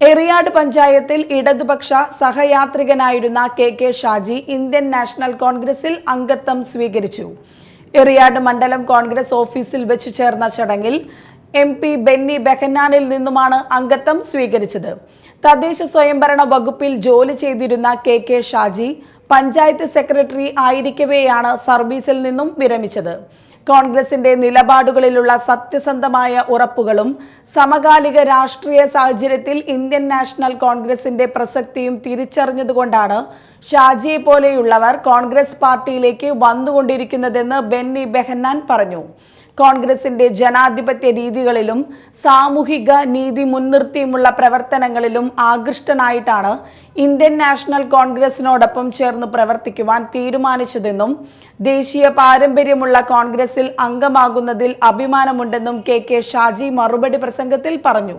എറിയാട് പഞ്ചായത്തിൽ ഇടതുപക്ഷ സഹയാത്രികനായിരുന്ന K K Shaji Indian National കോൺഗ്രസിൽ അംഗത്വം സ്വീകരിച്ചു. എറിയാട് മണ്ഡലം കോൺഗ്രസ് ഓഫീസിൽ വെച്ച് ചേർന്ന ചടങ്ങിൽ എം പി ബെന്നി ബെഹന്നാനിൽ നിന്നുമാണ് അംഗത്വം സ്വീകരിച്ചത്. തദ്ദേശ സ്വയംഭരണ വകുപ്പിൽ ജോലി ചെയ്തിരുന്ന K K Shaji panchayat secretary ആയിരിക്കവെയാണ് സർവീസിൽ നിന്നും വിരമിച്ചത്. കോൺഗ്രസിന്റെ നിലപാടുകളിലുള്ള സത്യസന്ധമായ ഉറപ്പുകളും സമകാലിക രാഷ്ട്രീയ സാഹചര്യത്തിൽ ഇന്ത്യൻ നാഷണൽ കോൺഗ്രസിന്റെ പ്രസക്തിയും തിരിച്ചറിഞ്ഞതുകൊണ്ടാണ് ഷാജിയെ പോലെയുള്ളവർ കോൺഗ്രസ് പാർട്ടിയിലേക്ക് വന്നുകൊണ്ടിരിക്കുന്നതെന്ന് ബെന്നി ബെഹന്നാൻ പറഞ്ഞു. കോൺഗ്രസിന്റെ ജനാധിപത്യ രീതികളിലും സാമൂഹിക നീതി മുൻനിർത്തിയുമുള്ള പ്രവർത്തനങ്ങളിലും ആകൃഷ്ടനായിട്ടാണ് ഇന്ത്യൻ നാഷണൽ കോൺഗ്രസിനോടൊപ്പം ചേർന്ന് പ്രവർത്തിക്കുവാൻ തീരുമാനിച്ചതെന്നും ദേശീയ പാരമ്പര്യമുള്ള കോൺഗ്രസിൽ അംഗമാകുന്നതിൽ അഭിമാനമുണ്ടെന്നും കെ കെ ഷാജി മറുപടി പ്രസംഗത്തിൽ പറഞ്ഞു.